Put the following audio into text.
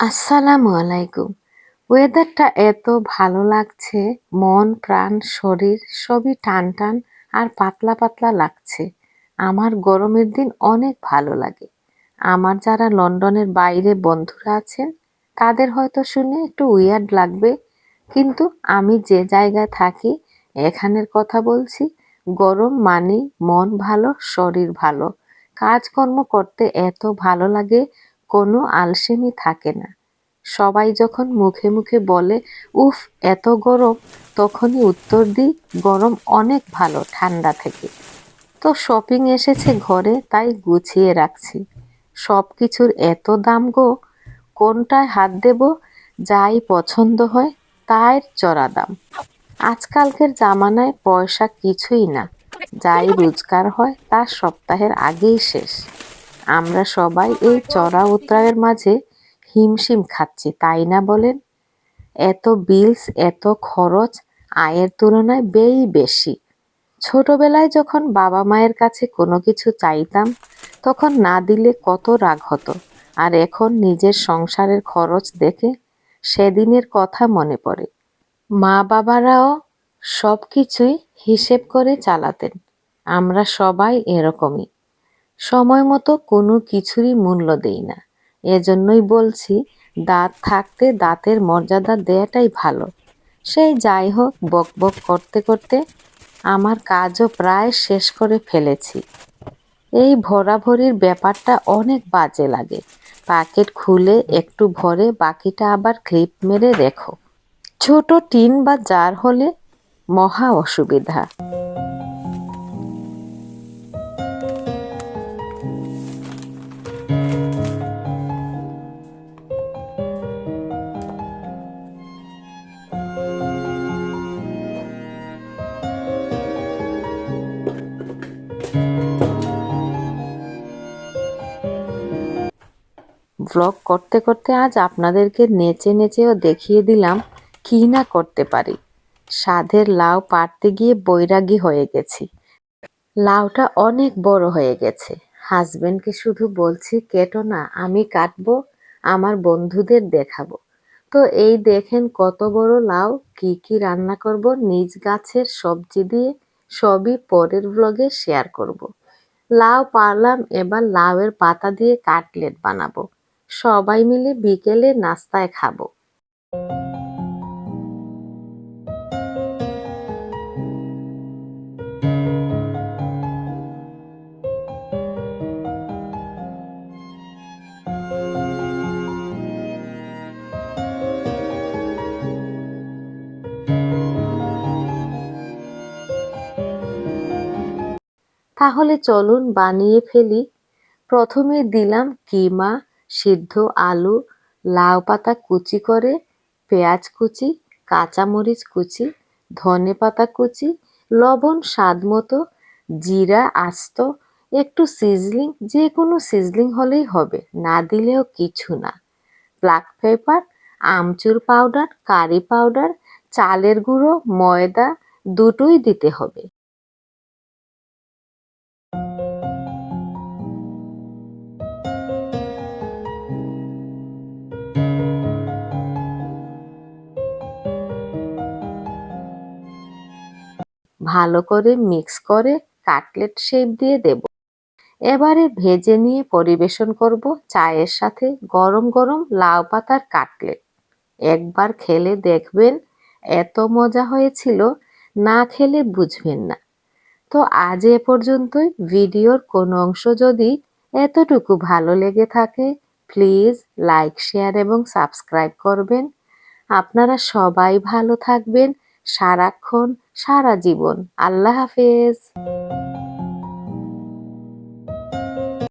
আসসালামু আলাইকুম। ওয়েদারটা এত ভালো লাগছে, মন, প্রাণ, শরীর সবই টান টান আর পাতলা পাতলা লাগছে। আমার গরমের দিন অনেক ভালো লাগে। আমার যারা লন্ডনের বাইরে বন্ধুরা আছেন, তাদের হয়তো শুনে একটু উইয়ার্ড লাগবে, কিন্তু আমি যে জায়গায় থাকি, এখানের কথা বলছি, গরম মানে মন ভালো, শরীর ভালো। কাজকর্ম করতে এত ভালো লাগে কোনো আলসেমি থাকে না। সবাই যখন মুখে মুখে বলে, উফ, এত গরম, তখনই উত্তর দিই, গরম অনেক ভালো, ঠান্ডা থেকে। তো শপিং এসেছে ঘরে, তাই গুছিয়ে রাখছি। সব কিছুর এত দাম গো, কোনটায় হাত দেব, যাই পছন্দ হয়, তাই চড়া দাম। আজকালকের জামানায় পয়সা কিছুই না, যাই রোজগার হয়, তা সপ্তাহের আগেই শেষ। আমরা সবাই এই চড়া উত্তরায়ের মাঝে হিমশিম খাচ্ছি, তাই না বলেন? এত বিলস এত খরচ, আয়ের তুলনায় ব্যয়ই বেশি। ছোটবেলায় যখন বাবা মায়ের কাছে কোনো কিছু চাইতাম, তখন না দিলে কত রাগ হতো। আর এখন নিজের সংসারের খরচ দেখে সেদিনের কথা মনে পড়ে। মা বাবারাও সব কিছুই হিসেব করে চালাতেন। আমরা সবাই এরকমই। সময় মতো কোনো কিছুরই মূল্য দেই না। এজন্যই বলছি, দাঁত থাকতে দাঁতের মর্যাদা দেয়াটাই ভালো। সেই যাই হোক, বক বক করতে করতে আমার কাজও প্রায় শেষ করে ফেলেছি। এই ভরাভরির ব্যাপারটা অনেক বাজে লাগে। প্যাকেট খুলে একটু ভরে বাকিটা আবার ক্লিপ মেরে রেখো। ছোট টিন বা জার হলে মহা অসুবিধা। ব্লগ করতে করতে আজ আপনাদেরকে নেচে নেচেও দেখিয়ে দিলাম কি না করতে পারি। স্বাদের লাউ পাড়তে গিয়ে বৈরাগী হয়ে গেছি। লাউটা অনেক বড় হয়ে গেছে। হাজবেন্ডকে শুধু বলছি, কেটো না, আমি কাটবো, আমার বন্ধুদের দেখাবো। তো এই দেখেন কত বড় লাউ, কি কি রান্না করব, নিজ গাছের সবজি দিয়ে সবই পরের ব্লগে শেয়ার করব। লাউ পারলাম এবার লাউয়ের পাতা দিয়ে কাটলেট বানাবো। সবাই মিলে বিকেলে নাস্তায় খাব। তাহলে চলুন বানিয়ে ফেলি। প্রথমে দিলাম কিমা সিদ্ধ আলু, লাউ পাতা কুচি করে, পেঁয়াজ কুচি, কাঁচামরিচ কুচি, ধনে পাতা কুচি, লবণ স্বাদ মতো, জিরা আস্ত, একটু সিজলিং যে কোনো সিজলিং হলেই হবে, না দিলেও কিছু না। Black pepper, amchur powder, curry powder, চালের গুঁড়ো, ময়দা, দুটোই দিতে হবে। ভালো করে মিক্স করে কাটলেট শেপ দিয়ে দেব। এবারে ভেজে নিয়ে পরিবেশন করব চায়ের সাথে গরম গরম লাউ পাতার কাটলেট একবার খেলে দেখবেন এত মজা হয়েছিল, না খেলে বুঝবেন না। তো আজ এ পর্যন্তই, ভিডিওর কোনো অংশ যদি এতটুকু ভালো লেগে থাকে প্লিজ লাইক শেয়ার এবং সাবস্ক্রাইব করবেন। আপনারা সবাই ভালো থাকবেন সারাক্ষণ সারা জীবন। আল্লাহ হাফেজ।